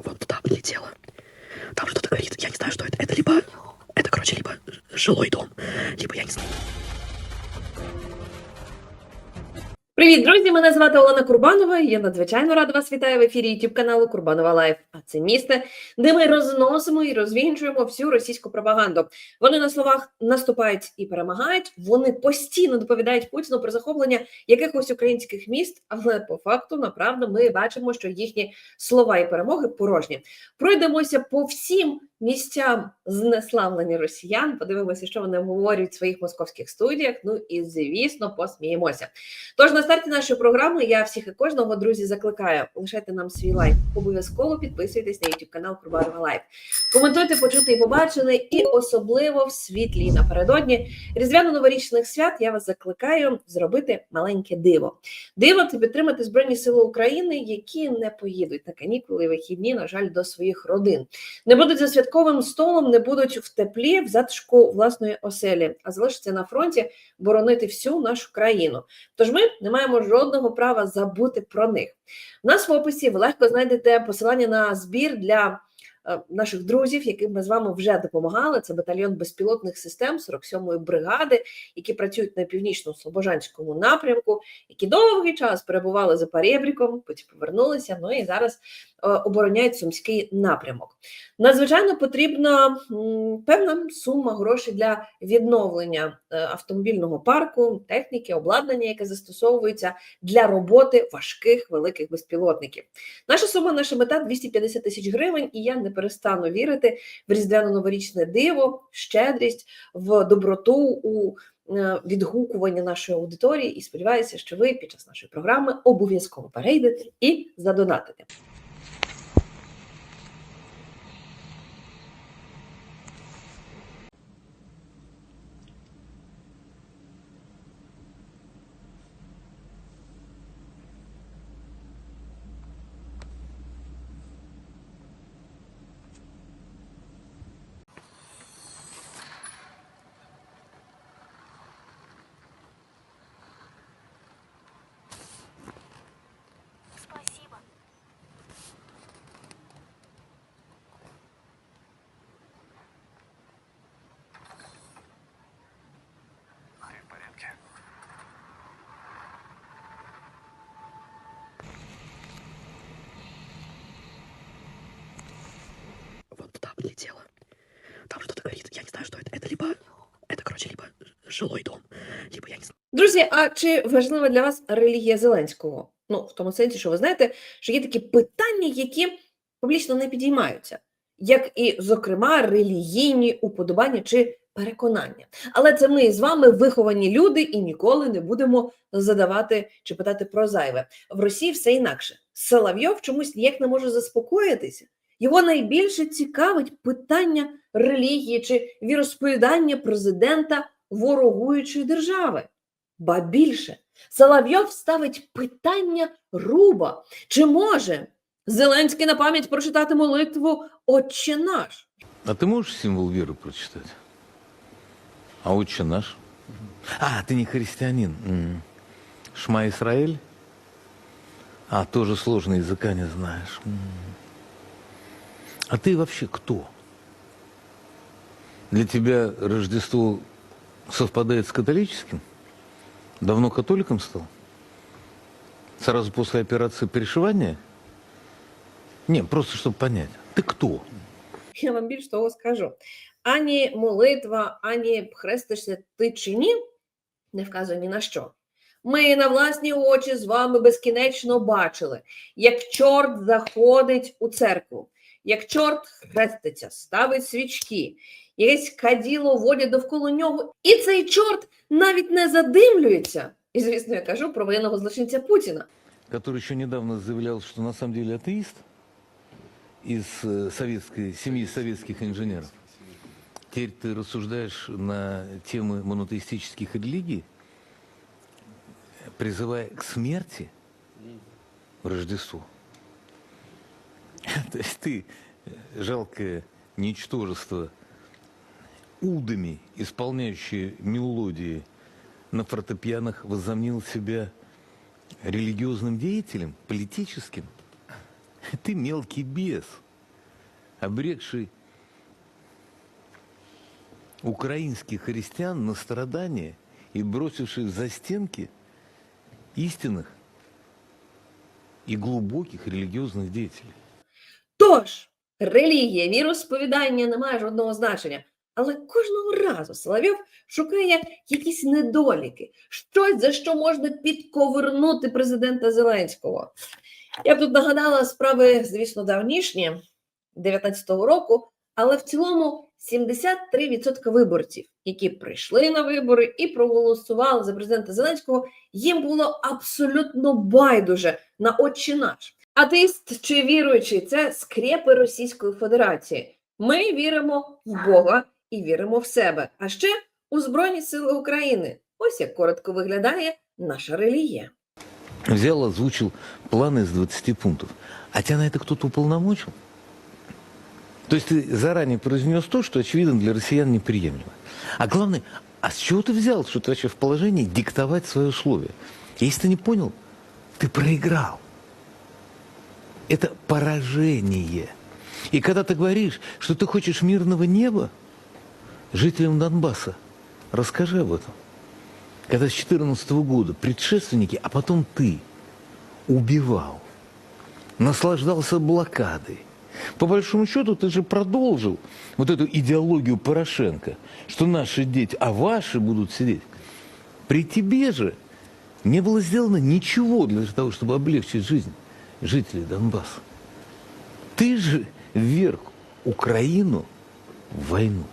вот туда прилетела. Там что-то горит. Я не знаю, что это. Это либо... Это, короче, либо жилой дом, либо я не знаю. Привіт, друзі! Мене звати Олена Курбанова. і Я надзвичайно рада вас вітаю в ефірі youtube каналу Курбанова Лайф. Це місце, де ми розносимо і розвінчуємо всю російську пропаганду. Вони на словах наступають і перемагають. Вони постійно доповідають Путіну про захоплення якихось українських міст, але по факту, направду, ми бачимо, що їхні слова і перемоги порожні. Пройдемося по всім місцям знеславлення росіян. Подивимося, що вони говорять в своїх московських студіях. Ну і звісно, посміємося. Тож на старті нашої програми я всіх і кожного друзі закликаю лишайте нам свій лайк. Обов'язково підписуйтесь на YouTube канал Курбанова Лайф. Коментуйте, почути і побачили, і особливо в світлі напередодні різдвяно-новорічних свят. Я вас закликаю зробити маленьке диво. Диво це підтримати Збройні Сили України, які не поїдуть на канікули вихідні, на жаль, до своїх родин. Не будуть за святковим столом, не будуть в теплі, в затишку власної оселі, а залишаться на фронті боронити всю нашу країну. Тож ми не маємо жодного права забути про них. У нас в описі ви легко знайдете посилання на збір для наших друзів, яким ми з вами вже допомагали. Це батальйон безпілотних систем 47-ї бригади, які працюють на північно-слобожанському напрямку, які довгий час перебували за перебріком, потім повернулися. Ну і зараз е, обороняють сумський напрямок. Надзвичайно потрібна певна сума грошей для відновлення е, автомобільного парку, техніки, обладнання, яке застосовується для роботи важких великих безпілотників. Наша сума, наша мета 250 тисяч гривень, і я не перестану вірити в різдвяно-новорічне диво, щедрість, в доброту у е, відгукування нашої аудиторії. І сподіваюся, що ви під час нашої програми обов'язково перейдете і задонатите. Спасибо. Ты в порядке? Вот туда прилетела. Там что-то горит. Я не знаю, что это. Это либо... Это, короче, либо жилой дом, либо я не знаю. Друзі, а чи важлива для вас релігія Зеленського? Ну, в тому сенсі, що ви знаєте, що є такі питання, які публічно не підіймаються, як і, зокрема, релігійні уподобання чи переконання. Але це ми з вами виховані люди і ніколи не будемо задавати чи питати про зайве. В Росії все інакше. Соловйов чомусь ніяк не може заспокоїтися. Його найбільше цікавить питання релігії чи віросповідання президента ворогуючої держави. Ба більше, Соловйов ставить питання руба. Чи може Зеленський на пам'ять прочитати молитву Отче наш? А ты можешь символ веры прочитать? А отче наш? А, ты не христианин. М. Шма Исраэль? А, тоже сложный языка не знаешь. М. А ты вообще кто? Для тебя Рождество совпадает с католическим? Давно католиком стал? Сразу после операции перешивания? Не, просто чтобы понять. Ты кто? Я вам більш того скажу: ані молитва, ані хрестишся ти чи ні, не вказує ні на що. Ми на власні очі з вами безкінечно бачили, як чорт заходить у церкву, як чорт хреститься, ставить свічки, якесь каділо водять довкола нього, і цей чорт навіть не задимлюється. І, звісно, я кажу про воєнного злочинця Путіна. который еще недавно заявлял, что на самом деле атеист из э, советской семьи советских инженеров. Теперь ты рассуждаешь на темы монотеистических религий, призывая к смерти в Рождество. То есть ты, э, жалкое ничтожество, удами, исполняющие мелодии на фортепианах, возомнил себя религиозным деятелем, политическим. Ты мелкий бес. обрекший украинских христиан на страдания и бросивший за стенки истинных и глубоких религиозных деятелей. Тож, релігія, віросповідання не має жодного значення. Але кожного разу Соловйов шукає якісь недоліки, щось, за що можна підковернути президента Зеленського. Я б тут нагадала справи, звісно, давнішні, 19-го року, але в цілому 73% виборців, які прийшли на вибори і проголосували за президента Зеленського, їм було абсолютно байдуже на отче наш. Атеїст чи віруючий це скрепи Російської Федерації. Ми віримо в Бога і віримо в себе, а ще у Збройні Сили України. Ось як коротко виглядає наша релігія. Взял, озвучил планы из 20 пунктов. А тебя на это кто-то уполномочил? То есть ты заранее произнес то, что, очевидно, для россиян неприемлемо. А главное, а с чего ты взял, что ты вообще в положении диктовать свои условия? Если ты не понял, ты проиграл. Это поражение. И когда ты говоришь, что ты хочешь мирного неба, жителям Донбасса, расскажи об этом. Когда с 2014 года предшественники, а потом ты убивал, наслаждался блокадой. По большому счету, ты же продолжил вот эту идеологию Порошенко, что наши дети, а ваши будут сидеть. При тебе же не было сделано ничего для того, чтобы облегчить жизнь жителей Донбасса. Ты же вверх Украину в войну.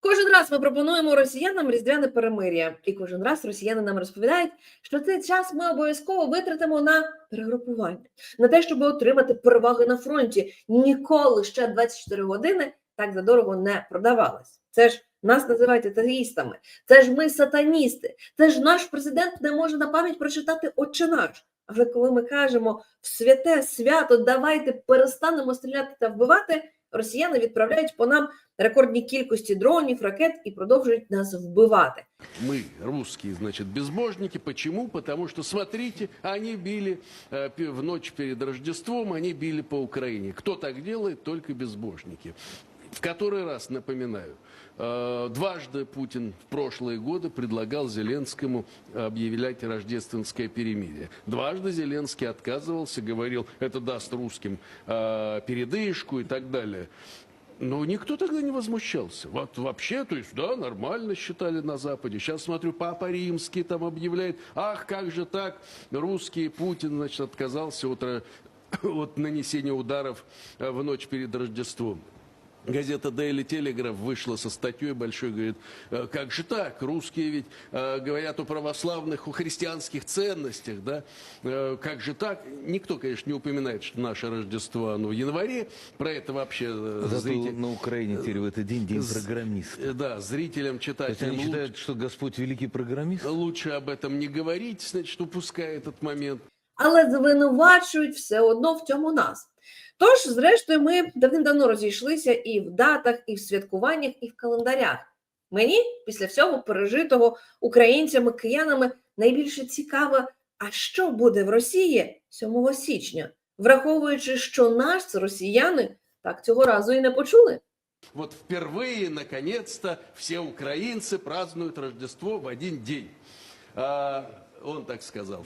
Кожен раз ми пропонуємо росіянам різдвяне перемир'я, і кожен раз росіяни нам розповідають, що цей час ми обов'язково витратимо на перегрупування, на те, щоб отримати переваги на фронті. Ніколи ще 24 години так задорого не продавалось. Це ж нас називають атеїстами, це ж ми сатаністи, це ж наш президент не може на пам'ять прочитати «Отче наш». Але коли ми кажемо в святе свято, давайте перестанемо стріляти та вбивати, росіяни відправляють по нам рекордні кількості дронів, ракет і продовжують нас вбивати. Мы, русские, значит, безбожники. Почему? Потому что, смотрите, они били э, в ночь перед Рождеством, они били по Украине. Кто так делает? Только безбожники. В который раз, напоминаю, э, дважды Путин в прошлые годы предлагал Зеленскому объявлять рождественское перемирие. Дважды Зеленский отказывался, говорил, это даст русским э, передышку и так далее. Но никто тогда не возмущался. Вот вообще, то есть, да, нормально считали на Западе. Сейчас смотрю, Папа Римский там объявляет, ах, как же так, русский Путин, значит, отказался от, ра- от нанесения ударов э, в ночь перед Рождеством. Газета Daily Telegraph вышла со статьей большой, говорит, «Э, как же так, русские ведь э, говорят о православных, о христианских ценностях, да, Э, как же так? Никто, конечно, не упоминает, что наше Рождество, оно в январе, про это вообще э, Зато зритель- на Украине теперь в этот день день З- программиста. Э, Да, зрителям, То есть читателям они лу- считают, что Господь великий программист? лучше об этом не говорить, значит, упуская этот момент. але звинувачують все одно в цьому нас. Тож, зрештою, ми давним-давно розійшлися і в датах, і в святкуваннях, і в календарях. Мені після всього пережитого українцями, киянами найбільше цікаво, а що буде в Росії 7 січня, враховуючи, що нас, росіяни, так цього разу і не почули. Вот впервые, наконец-то, все украинцы празднуют Рождество в один день. А, он так сказал.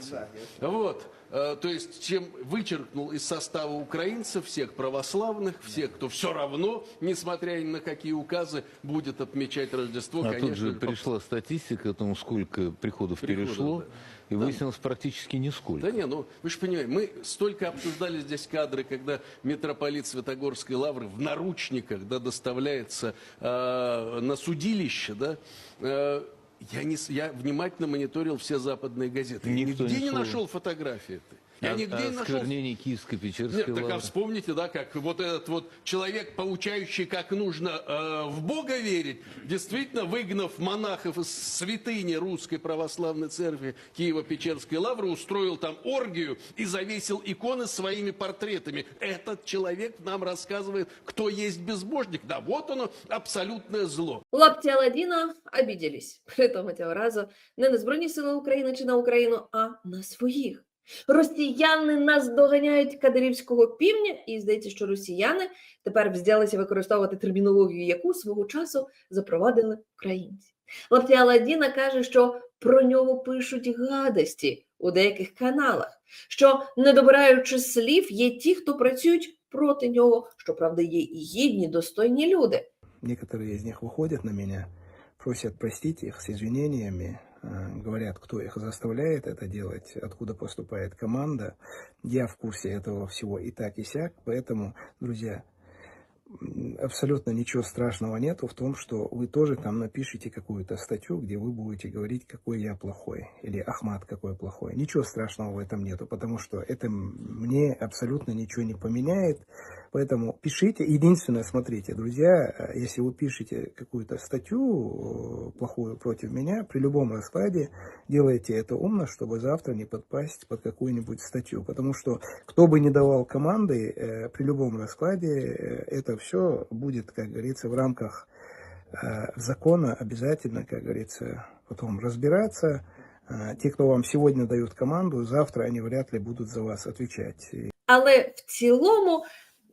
Вот. А, то есть, чем вычеркнул из состава украинцев всех православных, всех, кто все равно, несмотря ни на какие указы, будет отмечать Рождество, А конечно. тут же пришла статистика о том, сколько приходов, Приходов, перешло, да. и Да. выяснилось практически нисколько. Да не, ну вы же понимаете, мы столько обсуждали здесь кадры, когда митрополит Святогорской лавры в наручниках да, доставляется э, на судилище, да. э, я, не, с- я внимательно мониторил все западные газеты. Я Никто нигде ни не слова. нашел фотографии. этой. Я А- нигде а не нашел осквернение Киевско-Печерской нет, так а лавры. вспомните, да, как вот этот вот человек, поучающий, как нужно э, в Бога верить, действительно, выгнав монахов из святыни Русской Православной Церкви Киево-Печерской Лавры, устроил там оргию и завесил иконы своими портретами. Этот человек нам рассказывает, кто есть безбожник. Да, вот оно, абсолютное зло. Лапті Аладдіна обіділись. При тому цього разу не на Збройні Сили України чи на Україну, а на своїх. Росіяни нас доганяють кадирівського півня, і здається, що росіяни тепер взялися використовувати термінологію, яку свого часу запровадили українці. Лапті Аладдіна каже, що про нього пишуть гадості у деяких каналах, що, не добираючи слів, є ті, хто працюють проти нього, що правда є і гідні, достойні люди. Некоторые из них выходят на меня, просят простить их с извинениями, э, Говорят, кто их заставляет это делать, откуда поступает команда. Я в курсе этого всего и так, и сяк, поэтому, друзья, абсолютно ничего страшного нету в том, что вы тоже там напишите какую-то статью, где вы будете говорить, какой я плохой, или Ахмат какой плохой. Ничего страшного в этом нету, потому что это мне абсолютно ничего не поменяет. Поэтому пишите. Единственное, смотрите, друзья, э, если вы пишете какую-то статью э, плохую против меня, при любом раскладе делайте это умно, чтобы завтра не подпасть под какую-нибудь статью. Потому что кто бы ни давал команды, э, при любом раскладе это все будет, как говорится, в рамках закона обязательно, как говорится, потом разбираться. Те, кто вам сегодня дают команду, завтра они вряд ли будут за вас отвечать. Але в цілому,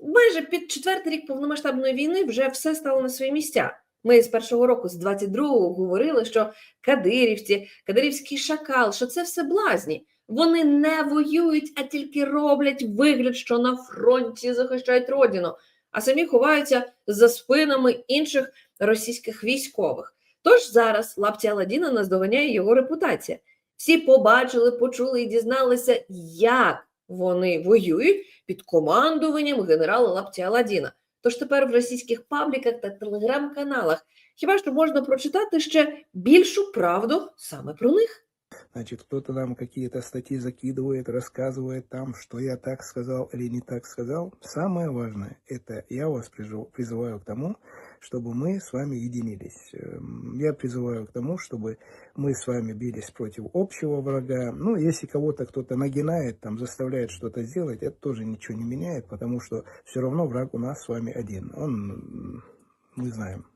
майже під четвертий рік повномасштабної війни вже все стало на свої місця. Ми з першого року, з 22-го, говорили, що кадирівці, кадирівський шакал, що це все блазні. Вони не воюють, а тільки роблять вигляд, що на фронті захищають родину, а самі ховаються за спинами інших російських військових. Тож зараз лапті Аладдіна наздоганяє його репутація. Всі побачили, почули і дізналися, як вони воюють під командуванням генерала Лапті Аладдіна. Тож тепер в російських пабліках та телеграм-каналах хіба що можна прочитати ще більшу правду саме про них. Значит, кто-то нам какие-то статьи закидывает, рассказывает там, что я так сказал или не так сказал. Самое важное, это я вас призыв- призываю к тому, чтобы мы с вами единились. Эм, Я призываю к тому, чтобы мы с вами бились против общего врага. Ну, если кого-то кто-то нагинает, там, заставляет что-то сделать, это тоже ничего не меняет, потому что все равно враг у нас с вами один. Он, мы знаем,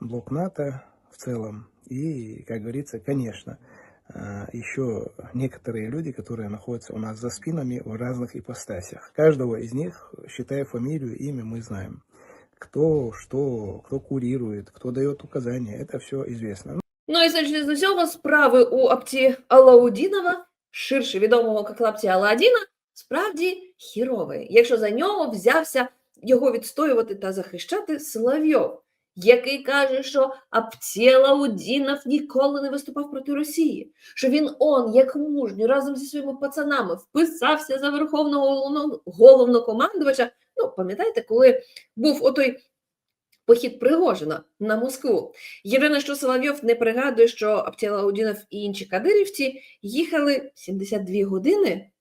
блок НАТО в целом. И, как говорится, конечно, а, еще некоторые люди, которые находятся у нас за спинами в разных ипостасях. Каждого из них, считая фамилию, имя, мы знаем. Кто, что, кто курирует, кто дает указания, это все известно. Ну і судячи з усього, справи у Апті Алаудінова, ширше відомого як Лапті Аладдіна, справді хіровий, якщо за нього взявся його відстоювати та захищати Соловйов, який каже, що Апті Алаудінов ніколи не виступав проти Росії, що він он, як мужній, разом зі своїми пацанами вписався за верховного головно- головнокомандувача. Ну, пам'ятаєте, коли був отой похід Пригожина на Москву. Єдине, що Соловйов не пригадує, що Аптєлаудінов і інші кадирівці їхали 72 години.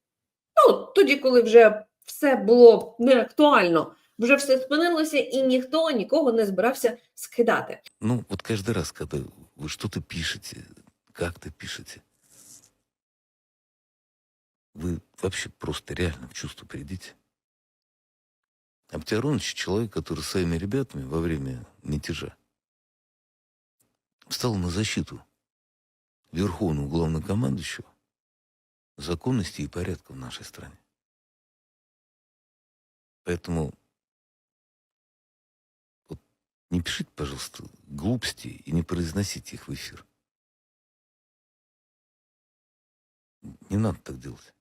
Ну, тоді, коли вже все було неактуально, вже все спинилося, і ніхто нікого не збирався скидати. Ну, вот каждый раз, когда вы что-то пишете, как-то пишете, вы вообще просто реально в чувство придите. Аптиаронович человек, который со своими ребятами во время мятежа встал на защиту верховного главнокомандующего законности и порядка в нашей стране. Поэтому вот не пишите, пожалуйста, глупости и не произносите их в эфир. Не надо так делать.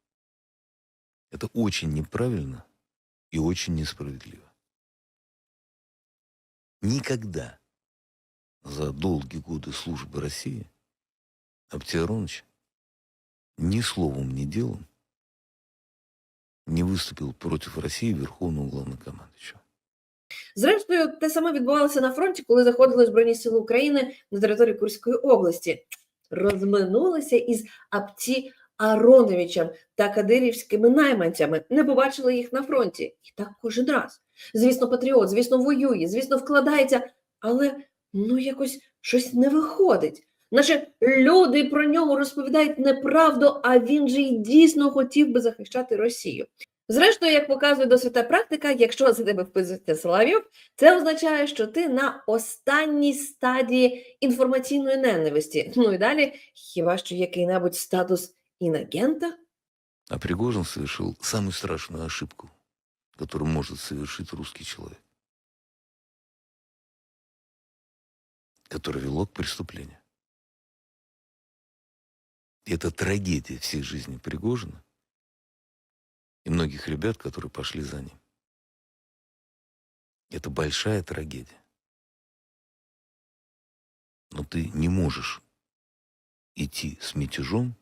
Это очень неправильно и очень несправедливо. Никогда за долгие годы службы России Аптиаронович ни словом, ни делом не выступил против России Верховного Главнокомандующего. Зрештою, те саме відбувалося на фронті, коли заходили Збройні Сили України на територію Курської області. Розминулися із Апті Ароновичем та кадирівськими найманцями, не побачили їх на фронті. І так кожен раз. Звісно, патріот, звісно, воює, звісно, вкладається, але ну якось щось не виходить. Наче люди про нього розповідають неправду, а він же й дійсно хотів би захищати Росію. Зрештою, як показує досвіта практика, якщо за тебе вписується Соловйов, це означає, що ти на останній стадії інформаційної ненависті. Ну і далі, хіба що який-небудь статус інагента? А Пригожин совершил самую страшную ошибку, которую может совершить русский человек, которая вело к преступлению. Это трагедия всей жизни Пригожина и многих ребят, которые пошли за ним. Это большая трагедия. Но ты не можешь идти с мятежом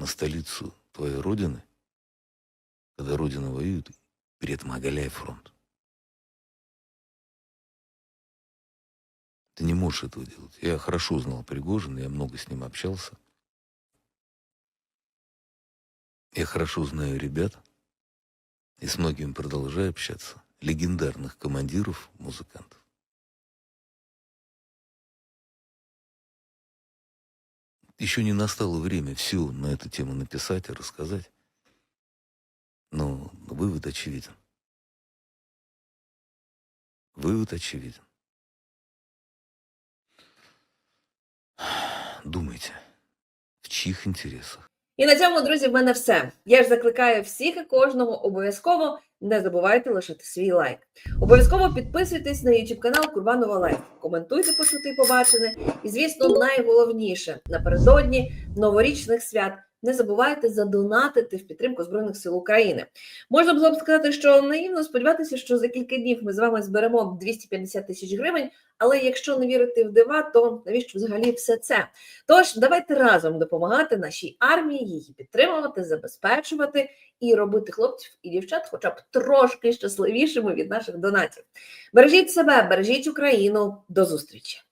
на столицу твоей родины, когда родина воюет, этом оголяя фронт. Ты не можешь этого делать. Я хорошо знал Пригожина, я много с ним общался. Я хорошо знаю ребят, и с многими продолжаю общаться, легендарных командиров, музыкантов. Еще не настало время все на эту тему написать и рассказать. Но вывод очевиден. Вывод очевиден. Думайте, в чьих интересах І на цьому, друзі, в мене все. Я ж закликаю всіх і кожного обов'язково не забувайте лишити свій лайк. Обов'язково підписуйтесь на YouTube канал Курбанова Лайф. Коментуйте почути і побачене. І, звісно, найголовніше напередодні новорічних свят. Не забувайте задонатити в підтримку Збройних сил України. Можна було б сказати, що наївно сподіватися, що за кілька днів ми з вами зберемо 250 тисяч гривень. Але якщо не вірити в дива, то навіщо взагалі все це? Тож давайте разом допомагати нашій армії, її підтримувати, забезпечувати і робити хлопців і дівчат, хоча б трошки щасливішими від наших донатів. Бережіть себе, бережіть Україну. До зустрічі!